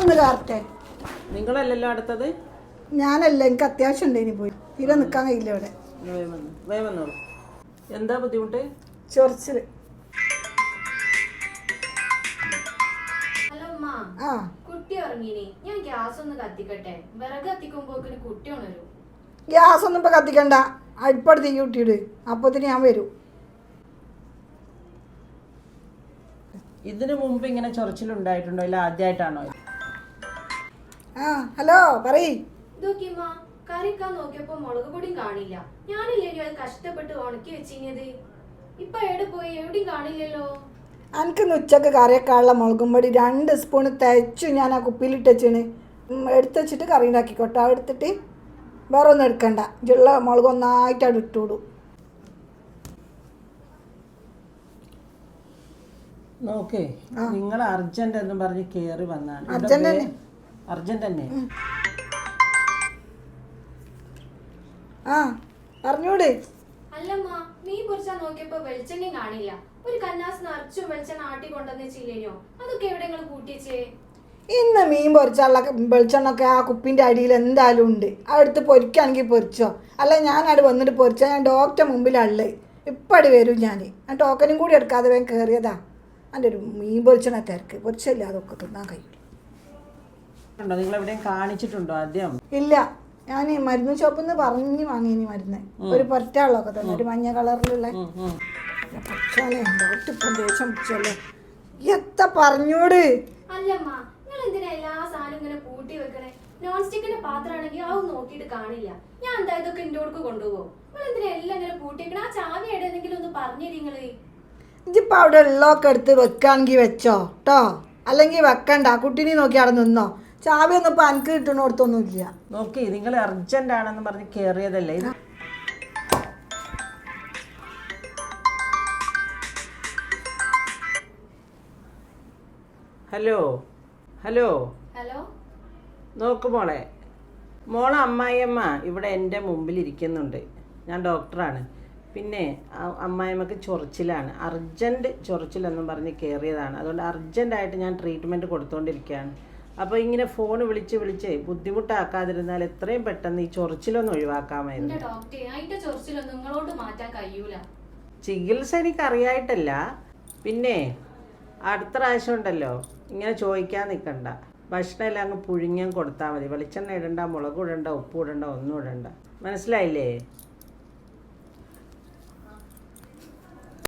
ഒന്ന് നിങ്ങളല്ലല്ലോ അടുത്തത്? ഞാനല്ല എനിക്ക് അത്യാവശ്യം ഉണ്ട് ഇനി പോയി. തീരെ നിൽക്കാൻ കഴിയില്ല ഇവിടെ. എന്താ ബുദ്ധിമുട്ട്? ആ. കുട്ടി ഉറങ്ങീനി. ഞാൻ ഗ്യാസ് ഒന്ന് കത്തിക്കട്ടെ. വിറക് കത്തിക്കുമ്പോക്കിന് കുട്ടി ഉണരും. ഗ്യാസ് ഒന്നും ഇപ്പൊ കത്തിക്കണ്ട. അടുപ്പടുത്തേക്ക് കൂട്ടിയിട്. അപ്പത്തിന് ഞാൻ വരും. ഇതിനു മുമ്പ് ഇങ്ങനെ ചൊറിച്ചിലുണ്ടായിട്ടുണ്ടോ? ഇല്ല ആദ്യമായിട്ടാണോ ആ ഹലോ പറയ്. ഇതൊക്കെയുമ്മ കറിക്കാൻ നോക്കിയപ്പോ മുളക് പൊടിയും കാണില്ല. ഞാനില്ലേ അത് കഷ്ടപ്പെട്ട് ഉണക്കി വെച്ചിഞ്ഞത് ഇപ്പൊ എവിടെ പോയി? എവിടെയും കാണില്ലല്ലോ. എനിക്ക് ഇന്ന് ഉച്ചയ്ക്ക് കറിയൊക്കെയുള്ള മുളകും പൊടി രണ്ട് സ്പൂൺ തയ്ച്ചു ഞാൻ ആ കുപ്പിയിലിട്ട് വെച്ചാണ് എടുത്ത് വെച്ചിട്ട് കറി ഉണ്ടാക്കിക്കോട്ടെ. ആ എടുത്തിട്ട് വേറെ ഒന്നും എടുക്കണ്ട. ഇതിലുള്ള മുളക് ഒന്നായിട്ട് അവിടെ ഇട്ടുവിടും നോക്കേ നിങ്ങൾ അർജന്റ് എന്ന് പറഞ്ഞ് കേറി വന്നാണ് അർജന്റ് വേ- തന്നെ. അർജന്റ് തന്നെ ആ അറിഞ്ഞൂടെ? അല്ലമ്മ മീൻ പൊരിച്ചാ നോക്കിയപ്പോ വെളിച്ചെണ്ണ കാണില്ല. ഒരു കന്നാസ് നിറച്ചും വെളിച്ചെണ്ണ ആട്ടി കൊണ്ടുവന്ന വെച്ചില്ലേനോ അതൊക്കെ എവിടെ നിങ്ങൾ കൂട്ടിച്ചേ? ഇന്ന് മീൻ പൊരിച്ചുള്ള വെളിച്ചെണ്ണൊക്കെ ആ കുപ്പിന്റെ അടിയിൽ എന്തായാലും ഉണ്ട്. അടുത്ത് പൊരിക്കുകയാണെങ്കിൽ പൊരിച്ചോ. അല്ല ഞാൻ അവിടെ വന്നിട്ട് പൊരിച്ചാൽ ഞാൻ ഡോക്ടറെ മുമ്പിലള്ളേ ഇപ്പടി വരും ഞാൻ ആ ടോക്കനും കൂടി എടുക്കാതെ വേഗം കയറിയതാ എന്റെ ഒരു മീൻ പൊരിച്ചണ തിരക്ക്. പൊരിച്ചല്ലേ അതൊക്കെ തിന്നാൻ കഴിയും. ഉണ്ടോ നിങ്ങൾ എവിടെയും കാണിച്ചിട്ടുണ്ടോ ആദ്യം? ഇല്ല. ഞാൻ ഈ മരുന്ന് ഷോപ്പിൽ നിന്ന് പറഞ്ഞു വാങ്ങി ഇനി മരുന്ന് ഒരു പൊരറ്റാളൊക്കെ തന്നെ. ഒരു മഞ്ഞ കളറിലുള്ള. ഉം, ഉം. പക്ഷേ ഡോക്ടർ ഇപ്പം ദേഷ്യം എത്ര പറഞ്ഞൂട്? അല്ലമ്മ നിങ്ങൾ എന്തിനാ എല്ലാ ഇങ്ങനെ കൂട്ടി വെക്കണേ? നോൺ സ്റ്റിക്കിന്റെ പാത്രമാണെങ്കിൽ അത് നോക്കിയിട്ട് കാണില്ല. ഞാൻ എന്താ ഇതൊക്കെ എന്റെ കൊടുക്ക് കൊണ്ടുപോകും? നിങ്ങൾ എന്തിനാ എല്ലാം ഇങ്ങനെ കൂട്ടി വെക്കണേ? ആ ചാവി എവിടെയെങ്കിലും ഒന്ന് പറഞ്ഞു നിങ്ങൾ. അവിടെ ഉള്ളൊക്കെ എടുത്ത് വെക്കാണെങ്കിൽ വെച്ചോ കേട്ടോ അല്ലെങ്കിൽ വെക്കണ്ട. കുട്ടീനെ നോക്കി അവിടെ നിന്നോ. ചാവി ഒന്നും ഇപ്പൊ എനിക്ക് കിട്ടണോടത്തൊന്നുമില്ല. നോക്കി നിങ്ങൾ അർജന്റ് ആണെന്ന് പറഞ്ഞ് കേറിയതല്ലേ? ഇത് ഹലോ ഹലോ. ഹലോ? നോക്ക് മോളെ. മോളെ അമ്മായിയമ്മ ഇവിടെ എന്റെ മുമ്പിൽ ഇരിക്കുന്നുണ്ട് ഞാൻ ഡോക്ടറാണ്. പിന്നെ അമ്മായിയമ്മക്ക് ചൊറിച്ചിലാണ്. അർജന്റ് ചൊറിച്ചിലെന്നും പറഞ്ഞ് കയറിയതാണ് അതുകൊണ്ട് അർജന്റായിട്ട് ഞാൻ ട്രീറ്റ്മെന്റ് കൊടുത്തുകൊണ്ടിരിക്കുകയാണ് അപ്പോൾ ഇങ്ങനെ ഫോൺ വിളിച്ച് വിളിച്ച് ബുദ്ധിമുട്ടാക്കാതിരുന്നാൽ എത്രയും പെട്ടെന്ന് ഈ ചൊറിച്ചിലൊന്ന് ഒഴിവാക്കാമായിരുന്നു. എന്റെ ഡോക്ടറെ അതിന്റെ ചൊറിച്ചിലൊന്നും നിങ്ങളോട് മാറ്റാൻ കഴിയൂല. ചികിത്സ എനിക്കറിയായിട്ടല്ല. പിന്നെ അടുത്ത പ്രാവശ്യം ഉണ്ടല്ലോ ഇങ്ങനെ ചോദിക്കാൻ നിൽക്കണ്ട ഭക്ഷണം എല്ലാം അങ്ങ് പുഴുങ്ങിയും കൊടുത്താൽ മതി. വെളിച്ചെണ്ണ ഇടണ്ട മുളക് ഇടണ്ട ഉപ്പ് ഇടണ്ട ഒന്നും ഇടണ്ട. മനസ്സിലായില്ലേ?